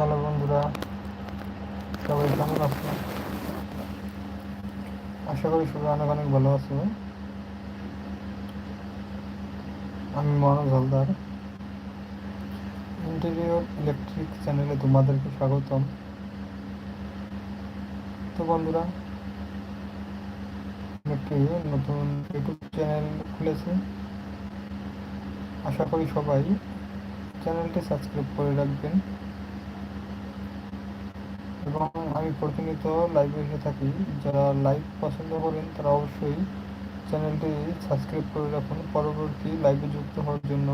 বন্ধুরা, সবাই কেমন আছো? আশা করি সবাই অনেক অনেক ভালো আছো। আমি মনোজ হালদার। ইন্টেরিয়র ইলেকট্রিক চ্যানেলে তোমাদেরকে স্বাগতম। তো বন্ধুরা একটি নতুন ইউটিউব চ্যানেল খুলেছি। আশা করি সবাই চ্যানেলটি সাবস্ক্রাইব করে রাখবেন। এবং আমি প্রতিনিয়ত লাইভে এসে থাকি। যারা লাইভ পছন্দ করেন, তারা অবশ্যই চ্যানেলটি সাবস্ক্রাইব করে রাখুন। পরবর্তী লাইভে যুক্ত হওয়ার জন্য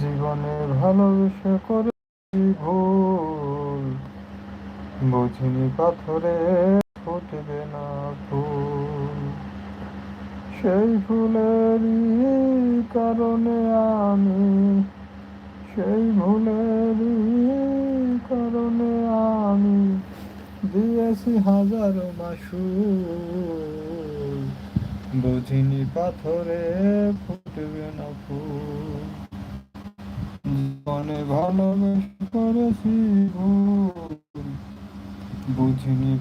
জীবনে ভালোবেসে করে ভুল। বুঝিনি পাথরে বুঝিনি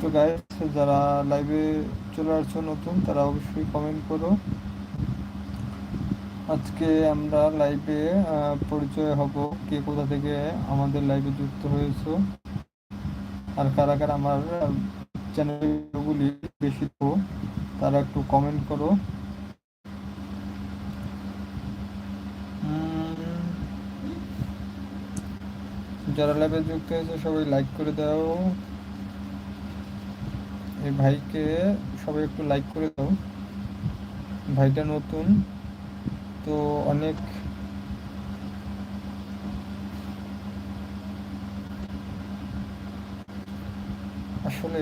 তো গাইস যারা লাইভে চলে আসছো নতুন, তারা অবশ্যই কমেন্ট করো। আজকে আমরা লাইভে পরিচয় হব কে কোথা থেকে আমাদের লাইভে যুক্ত হয়েছো। আর কারা কারা আমার চ্যানেলগুলি বেশি তো তারা একটু কমেন্ট করো। যারা লাইভে যুক্ত হয়েছে, সবাই লাইক করে দাও। এই ভাইকে সবাই একটু লাইক করে দাও। ভাইটা নতুন, তো অনেক আসলে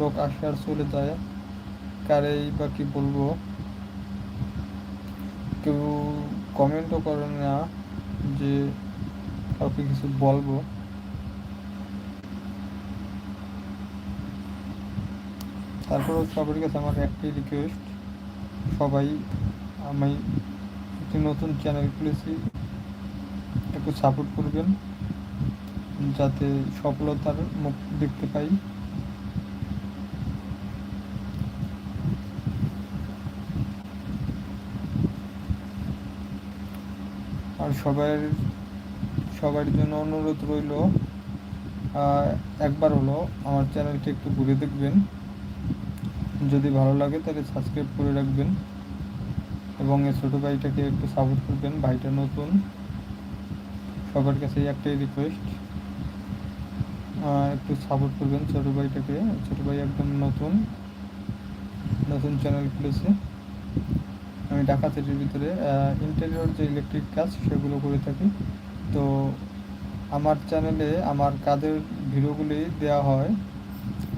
লোক আসে আর চলে যায় কারেই বা কি বলব? কেউ কমেন্টও করে না যে কাউকে কিছু বলব। তারপরেও সবার কাছে আমার একটাই রিকোয়েস্ট সবাই আমি একটি নতুন চ্যানেল খুলেছি, একটু সাপোর্ট করবেন, যাতে সফলতার মুখ দেখতে পাই। আর সবার সবার জন্য অনুরোধ রইল। একবার হলো আমার চ্যানেলটি একটু ঘুরে দেখবেন। যদি ভালো লাগে তাহলে সাবস্ক্রাইব করে রাখবেন। এবং এই ছোটো ভাইটাকে একটু সাপোর্ট করবেন, ভাইটা নতুন। সবার কাছে একটাই রিকোয়েস্ট একটু সাপোর্ট করবেন ছোটো ভাইটাকে। ছোটো ভাই একদম নতুন। নতুন চ্যানেল খুলেছে। আমি ঢাকা সিটির ভিতরে ইন্টেরিয়র যে ইলেকট্রিক কাজ সেগুলো করে থাকি। তো আমার চ্যানেলে আমার কাজের ভিডিওগুলি দেওয়া হয়।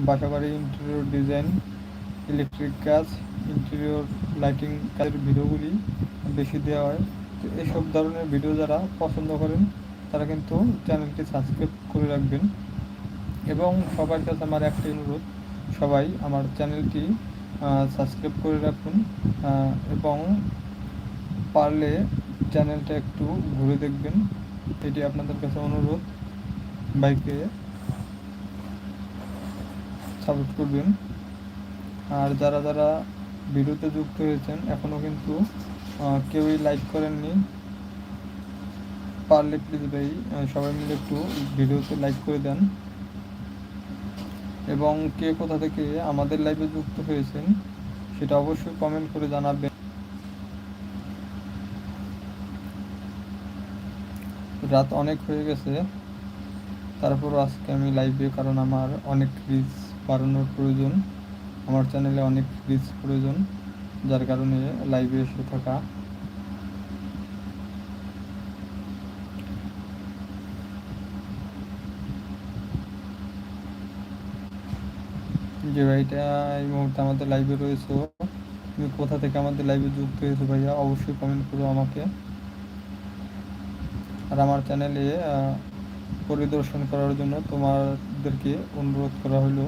বাসাবাড়ি ইন্টেরিয়র ডিজাইন ইলেকট্রিক কাজ ইন্টেরিয়র লাইটিং কাজের ভিডিওগুলি বেশি দেওয়া হয়। তো এইসব ধরনের ভিডিও যারা পছন্দ করেন, তারা কিন্তু চ্যানেলটি সাবস্ক্রাইব করে রাখবেন। এবং সবার কাছে আমার একটাই অনুরোধ, সবাই আমার চ্যানেলটি সাবস্ক্রাইব করে রাখুন। এবং পারলে চ্যানেলটা একটু ঘুরে দেখবেন। এটি আপনাদের কাছে অনুরোধ। বাইকে সাপোর্ট করবেন। আর যারা যারা ভিডিওতে যুক্ত হয়েছেন এখনও কিন্তু কেউই লাইক করেননি। পারলে প্লিজ ভাই সবাই মিলে একটু ভিডিওতে লাইক করে দেন। এবং কে কোথা থেকে আমাদের লাইভে যুক্ত হয়েছেন, সেটা অবশ্যই কমেন্ট করে জানাবেন। রাত অনেক হয়ে গেছে। তারপর আজকে আমি লাইভে কারণ আমার অনেক রিচ বাড়ানোর প্রয়োজন। আমার চ্যানেলে অনেক রিচ প্রয়োজন, যার কারণে লাইভে এসে থাকা। যে ভাইটা এই মুহূর্তে আমাদের লাইভে রয়েছে। তুমি কোথা থেকে আমাদের লাইভে যুক্ত হয়েছো ভাইয়া, অবশ্যই কমেন্ট করো আমাকে। আর আমার চ্যানেলে পরিদর্শন করার জন্য তোমাদেরকে অনুরোধ করা হলো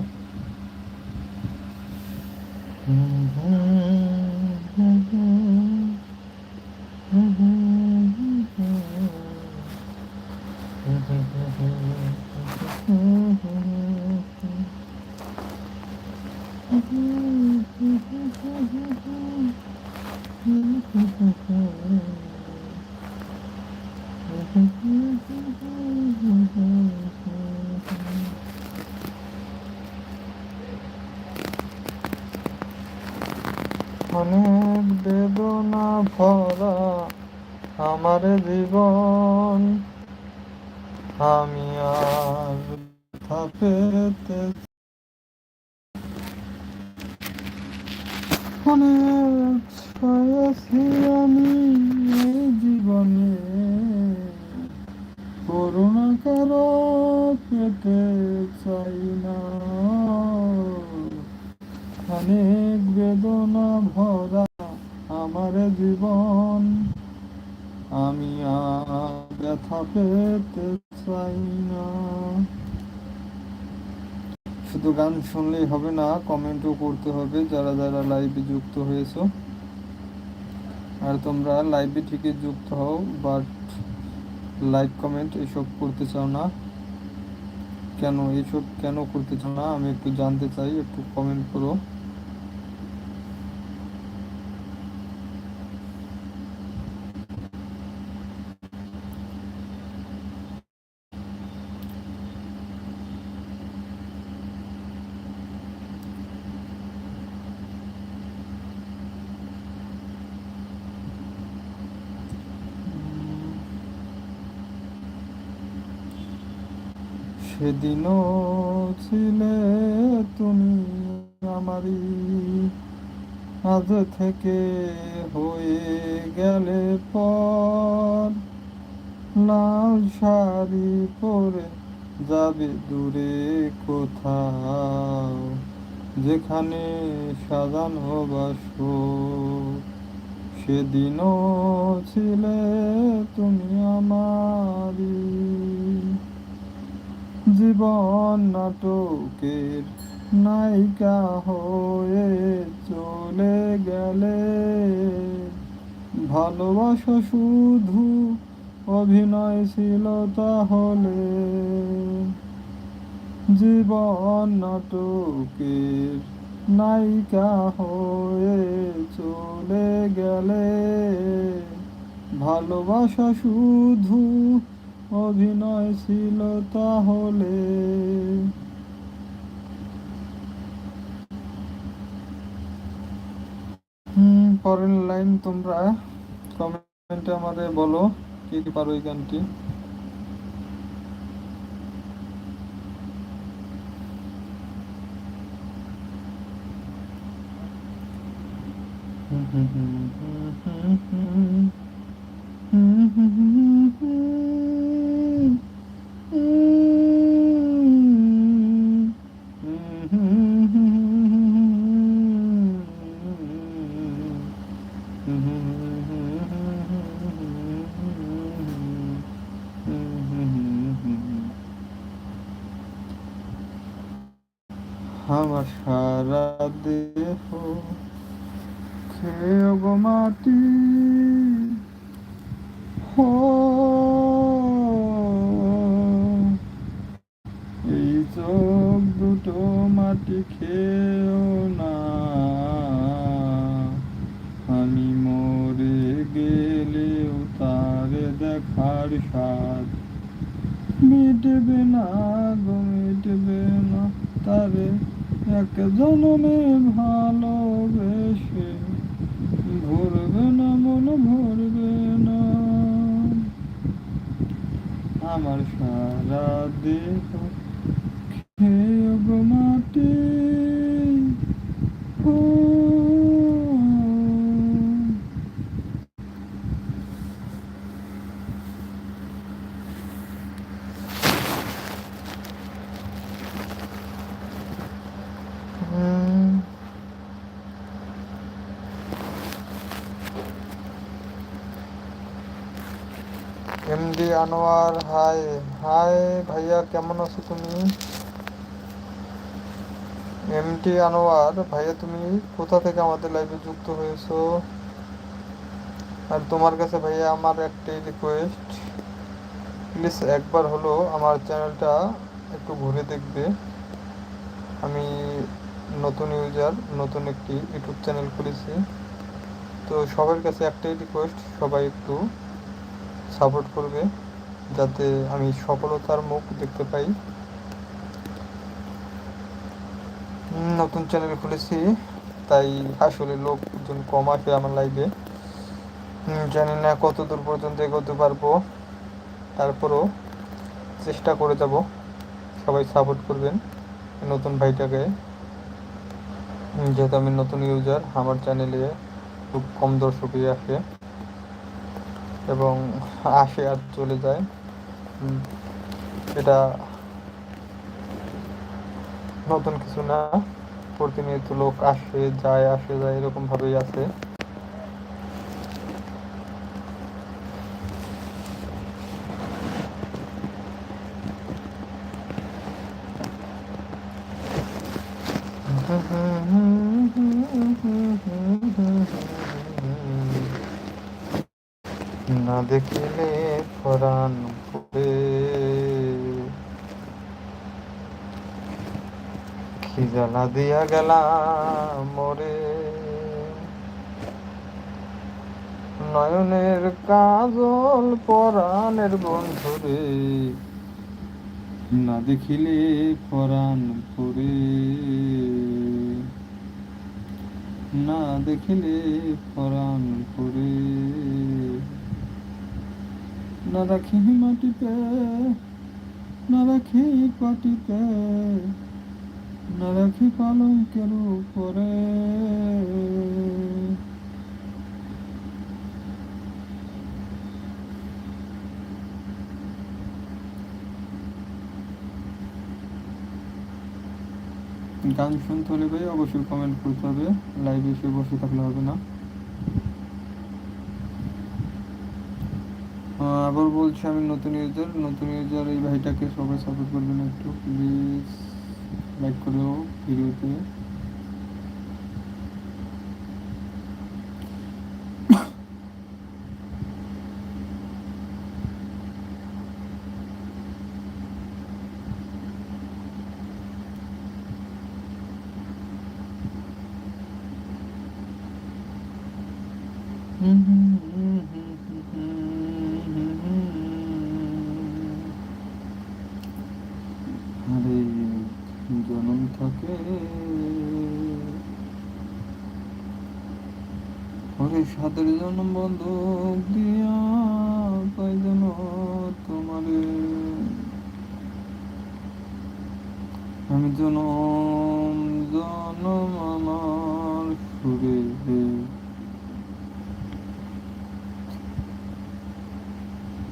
অনেক বেদনা ভরা আমার জীবন আমি আর থাপেতে অনেক ছয়াছি আমি এই জীবনে করুণা কারও পেতে চাই অনেক বেদনা ভরা আমার জীবন। আমি আর ব্যথা পেতে চাই না। শুধু গান শুনলেই হবে না, কমেন্টও করতে হবে যারা যারা লাইভে যুক্ত হয়েছো। আর তোমরা লাইভে ঠিকই যুক্ত হও বাট লাইক কমেন্ট এসব করতে চাও না। কেন এসব কেন করতে না? আমি একটু জানতে চাই একটু কমেন্ট করো। সেদিনও ছিলে তুমি আমারই। আজ থেকে হয়ে গেলে পর লাল শাড়ি পরে যাবে দূরে কোথাও, যেখানে সাজানো বাসো সেদিনও ছিলে তুমি আমারই। জীবন নাটকের নায়িকা হয়ে চলে গেলে। ভালোবাসা শুধু অভিনয় ছিল তাহলে। জীবন নাটকের নায়িকা হয়ে চলে গেলে। ভালোবাসা শুধু অভিনয় ছিল তাহলে হুম পরের লাইন তোমরা কমেন্টে আমাদের বলো কি পারো এই গানটি আমার সারা দেহ খেয়ে গো মাটি। হো Okay. MD Anwar, hi hi ভাইয়া, কেমন আছো তুমি? এমডি আনোয়ার, ভাইয়া তুমি কোথা থেকে আমাদের লাইভে যুক্ত হয়েছো? আর তোমার কাছে ভাইয়া আমার একটি রিকোয়েস্ট প্লিজ একবার হলো আমার চ্যানেলটা একটু ঘুরে দেখবে। আমি নতুন ইউজার নতুন একটি ইউটিউব চ্যানেল খুলেছি। তো সবার কাছে একটাই রিকোয়েস্ট সবাই একটু সাপোর্ট করবে যাতে আমি সফলতার মুখ দেখতে পাই। নতুন চ্যানেল খুলেছি, তাই আসলে লোকজন কম আসে আমার লাইভে জানি না কত দূর পর্যন্ত এগোতে পারব, তারপরও চেষ্টা করে যাব, সবাই সাপোর্ট করবেন নতুন ভাইটাকে। যেহেতু আমি নতুন ইউজার আমার চ্যানেলে খুব কম দর্শকই আসে। এবং আসে আর চলে যায়। এটা নতুন কিছু না। প্রতিনিয়ত লোক আসে, যায় আসে, যায় এরকম ভাবেই আছে। কি? জ্বালা দিয়া মরে? নয়নের কাজল পরাণের বন্ধুরে না দেখিলে পরাণ পুরে। না দেখিলে পরাণ পুরে। না রাখি মাটিতে, না রাখি পাটিতে, না রাখি পালঙ্কের উপরে। গান শুনতে হলে ভাই অবশ্যই কমেন্ট করতে হবে। লাইভে এসে বসে থাকলে হবে না। আবার বলছি আমি নতুন ইউজার নতুন ইউজার এই ভাইটাকে সবাই সাপোর্ট করবেন একটু প্লিজ লাইক করেও ভিডিওতে।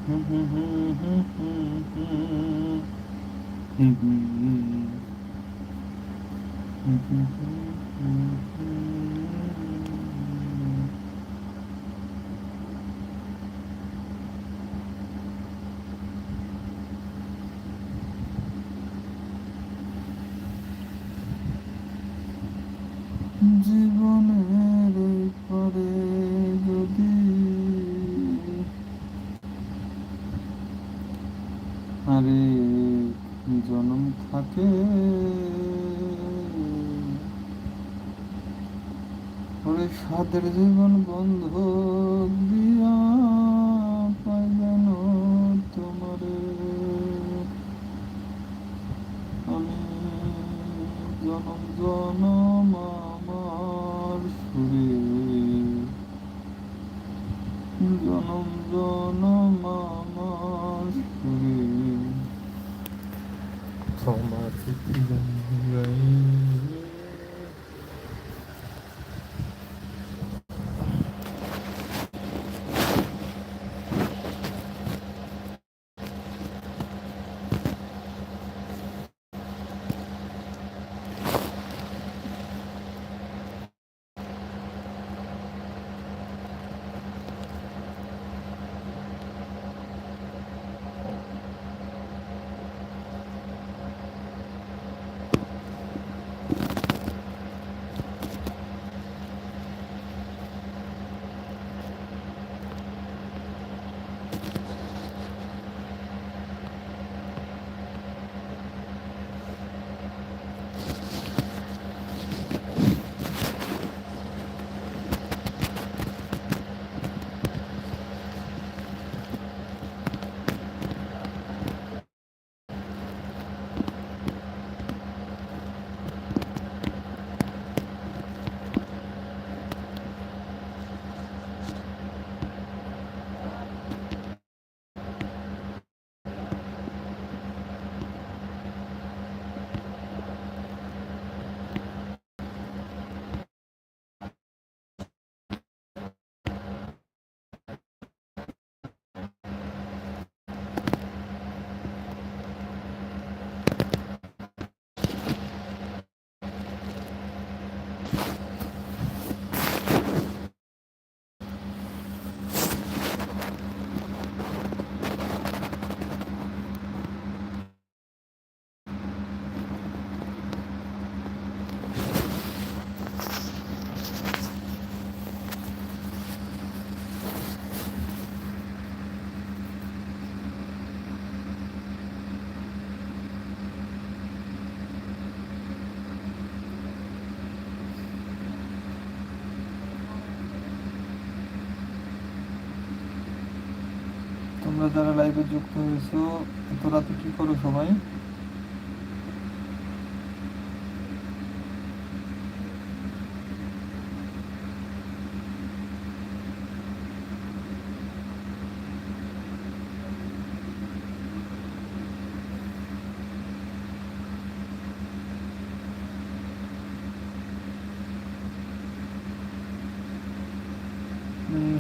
Mm-hmm. তোমরা যারা লাইভে যুক্ত হয়েছো তোরা তো কি করো সবাই?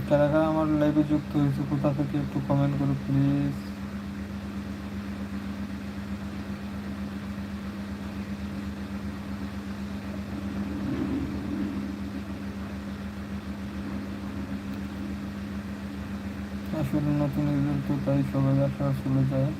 কারা কারা আমার লাইভে যুক্ত হয়েছে। কোথা থেকে একটু কমেন্ট করো প্লিজ আসলে নতুন তো তাই সবাই আশা চলে যায়।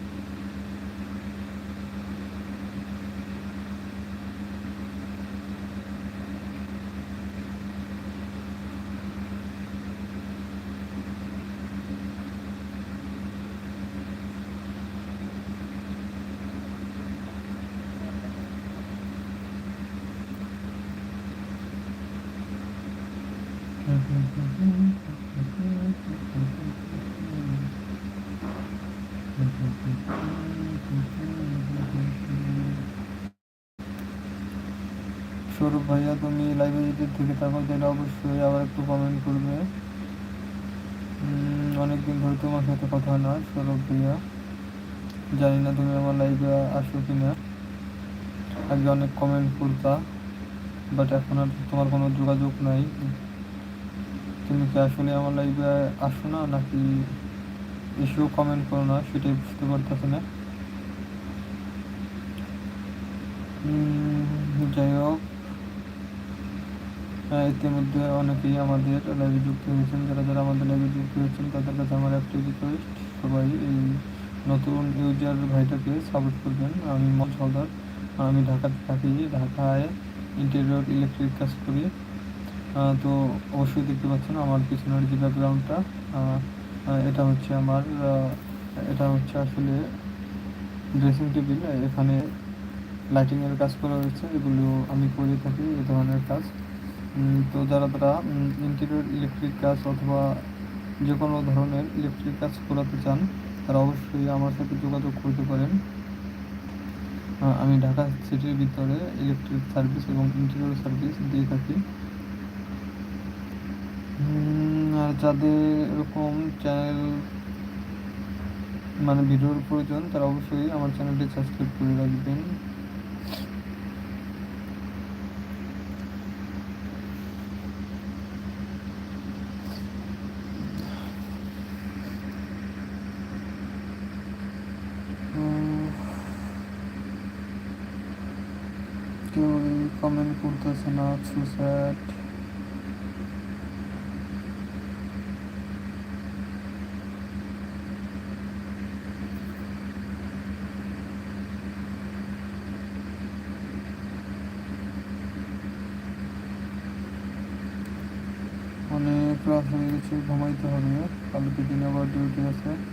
সৌরভ ভাইয়া, তুমি লাইভে যদি থেকে থাকো, তাহলে অবশ্যই আবার একটু কমেন্ট করবে। অনেকদিন ধরে তোমার সাথে কথা না সৌরভ ভাইয়া। জানি না তুমি আমার লাইভে আসো কি না আগে অনেক কমেন্ট করতা বাট এখন আর তোমার কোনো যোগাযোগ নাই। তুমি কি আসলে আমার লাইভে আসো না, নাকি এসেও কমেন্ট করো না, সেটাই বুঝতে পারতেছে না। যাই হোক। ইতিমধ্যে অনেকেই আমাদের লাইভে যুক্ত হয়েছেন। যারা যারা আমাদের লাইভে যুক্ত হয়েছেন, তাদের কাছে আমার একটি রিকোয়েস্ট সবাই এই নতুন ইউজার ভাইটাকে সাপোর্ট করবেন। আমি মল সর্দার আমি ঢাকাতে থাকি, ঢাকায় ইন্টেরিয়র ইলেকট্রিক কাজ করি। তো অবশ্যই দেখতে পাচ্ছেন আমার পিছনের যে ব্যাকগ্রাউন্ডটা এটা হচ্ছে আমার এটা হচ্ছে আসলে ড্রেসিং টেবিল এখানে লাইটিংয়ের কাজ করা হয়েছে। এগুলো আমি করে থাকি এই ধরনের কাজ। তো যারা তারা ইন্টেরিয়র ইলেকট্রিক কাজ অথবা যে কোনো ধরনের ইলেকট্রিক কাজ করাতে চান, তারা অবশ্যই আমার সাথে যোগাযোগ করতে পারেন। আমি ঢাকা সিটির ভিতরে ইলেকট্রিক সার্ভিস এবং ইন্টেরিয়র সার্ভিস দিয়ে থাকি। আর যাদের এরকম চ্যানেল মানে ভিডিওর প্রয়োজন, তারা অবশ্যই আমার চ্যানেলটি সাবস্ক্রাইব করে রাখবেন উম, কেউ কমেন্ট না সুস্যাট অনেক রাত হয়ে গেছে ঘুমাইতে হবে। কালকে দিনে আবার ডিউটি আছে।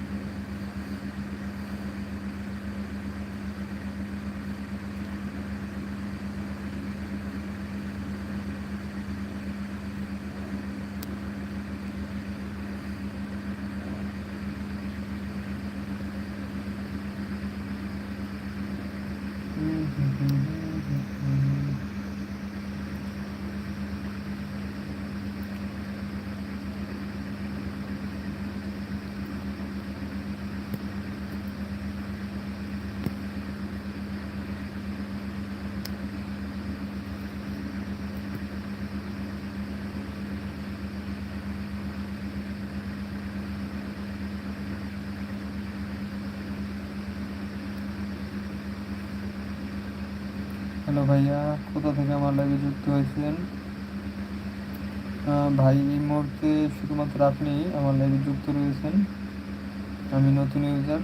হ্যালো ভাইয়া, কোথা থেকে আমার লাইভে যুক্ত হয়েছেন? ভাই, এই মুহূর্তে শুধুমাত্র আপনি আমার লাইভে যুক্ত রয়েছেন। আমি নতুন ইউজার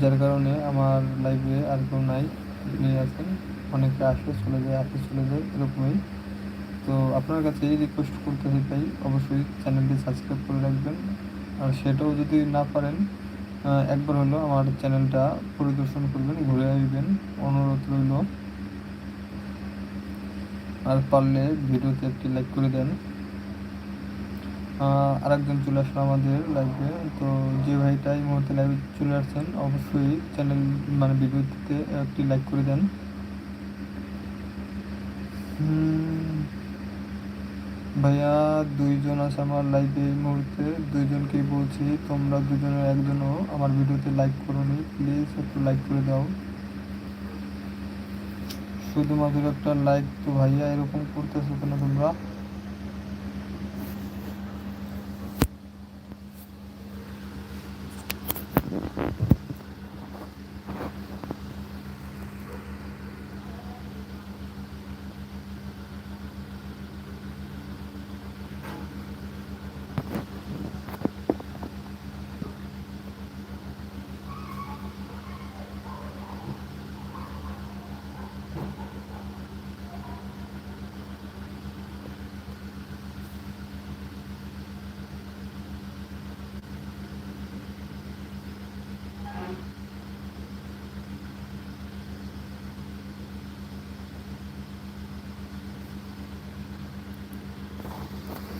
যার কারণে আমার লাইভে আর কেউ নাই, আপনি আছেন। অনেকে আসে, চলে যায় আসে চলে যায়, এরকমই। তো আপনার কাছে এই রিকোয়েস্ট করতে চাই, অবশ্যই চ্যানেলটি সাবস্ক্রাইব করে রাখবেন। আর সেটাও যদি না পারেন একবার হলো আমার চ্যানেলটা পরিদর্শন করবেন, ঘুরে আসবেন। অনুরোধ রইল। আর পারলে ভিডিওতে একটি লাইক করে দেন। আরেকজন চলে আসলো আমাদের লাইভে তো যে ভাইটা এই মুহূর্তে লাইভে চলে আসছেন, অবশ্যই চ্যানেল মানে ভিডিওতে একটি লাইক করে দেন। ভাইয়া, দুইজন আছে আমার লাইভে এই মুহূর্তে। দুইজনকেই বলছি, তোমরা দুজনের একজনও আমার ভিডিওতে লাইক করো নি প্লিজ একটু লাইক করে দাও। শুধুমাত্র একটা লাইক তো ভাইয়া এরকম করতেছো কেন তোমরা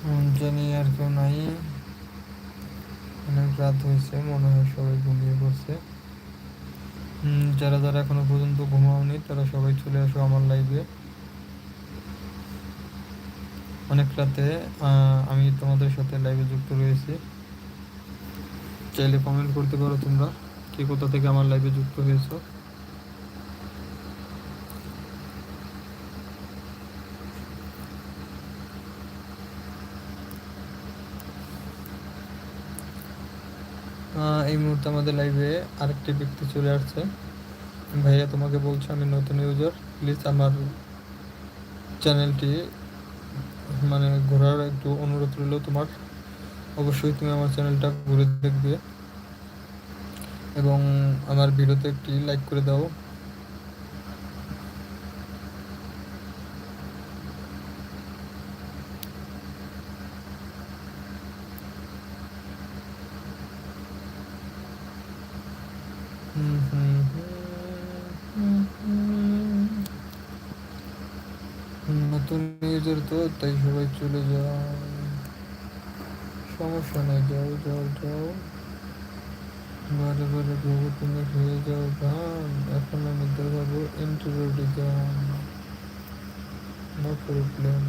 হুম, জানি আর কেউ নাই। অনেক রাত হয়েছে, মনে হয় সবাই ঘুমিয়ে পড়ছে। যারা যারা এখনও পর্যন্ত ঘুমাওনি, তারা সবাই চলে আসো আমার লাইভে অনেক রাতে আমি তোমাদের সাথে লাইভে যুক্ত রয়েছি। চাইলে কমেন্ট করতে পারো তোমরা, কে কোথা থেকে আমার লাইভে যুক্ত হয়েছো। এই মুহূর্তে আমাদের লাইভে আরেকটি ব্যক্তি চলে আসছে। ভাইয়া, তোমাকে বলছো আমি নতুন ইউজার প্লিজ আমার চ্যানেলটি মানে ঘোরার একটু অনুরোধ রইল তোমার। অবশ্যই তুমি আমার চ্যানেলটা ঘুরে দেখবে এবং আমার ভিডিওতে একটি লাইক করে দাও হুম হুম হুম হুম হুম। নতুন ইউজার তো তাই সবাই চলে যাও সমস্যা নেই যাও যাও যাও বারে বারে ভেবে তুমি হয়ে যাও গান এখন আমি দেখাবো ইন্টারভিউ গান নো প্রবলেম